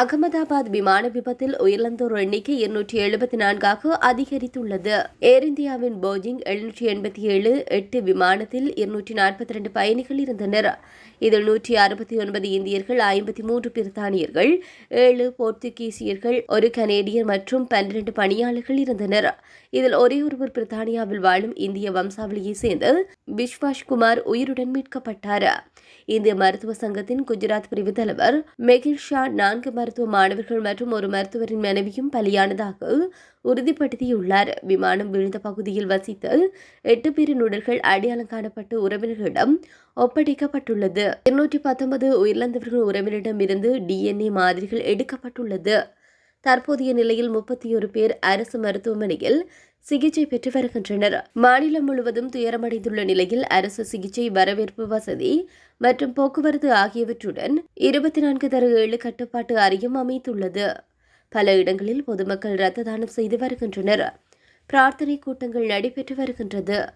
அகமதாபாத் விமான விபத்தில் உயிரிழந்தோர் எண்ணிக்கை இருநூற்றி எழுபத்தி நான்காக அதிகரித்துள்ளது. ஏர் இந்தியாவின் போஜிங் எழுநூற்றி எண்பத்தி ஏழு எட்டு விமானத்தில் இருநூற்றி நாற்பத்தி ரெண்டு பயணிகள் இருந்தனர். இதில் நூற்றி அறுபத்தி ஒன்பது இந்தியர்கள் ஐம்பத்தி மூன்று பிரித்தானியர்கள் ஏழு போர்த்துகீசியர்கள் ஒரு கனேடியர் மற்றும் பன்னிரண்டு பணியாளர்கள் இருந்தனர். இதில் ஒரே ஒருவர் பிரித்தானியாவில் வாழும் இந்திய வம்சாவளியைச் சேர்ந்த விஸ்வாஷ் குமார் உயிருடன் மீட்கப்பட்டார். இந்திய மருத்துவ சங்கத்தின் குஜராத் பிரிவு தலைவர் மெகில் ஷா நான்கு மருத்துவ மருத்துவ மாணவர்கள் மற்றும் ஒரு மருத்துவரின் மனைவியும் பலியானதாக உறுதிப்படுத்தியுள்ளார். விமானம் விழுந்த பகுதியில் வசித்த எட்டு பேரின் உடல்கள் அடையாளம் காணப்பட்டு உறவினர்களிடம் ஒப்படைக்கப்பட்டுள்ளது. இருநூற்றி பத்தொன்பது உயிரிழந்தவர்கள் உறவினரிடம் இருந்து டிஎன்ஏ மாதிரிகள் எடுக்கப்பட்டுள்ளது. தற்போதைய நிலையில் முப்பத்தி ஒரு பேர் அரசு மருத்துவமனையில் சிகிச்சை பெற்று வருகின்றனர். மாநிலம் முழுவதும் துயரமடைந்துள்ள நிலையில் அரசு சிகிச்சை வரவேற்பு வசதி மற்றும் போக்குவரத்து ஆகியவற்றுடன் இருபத்தி நான்கு தர ஏழு கட்டுப்பாட்டு அறையும் அமைத்துள்ளது. பல இடங்களில் பொதுமக்கள் இரத்த தானம் செய்து வருகின்றனர். பிரார்த்தனை கூட்டங்கள் நடைபெற்று வருகின்றது.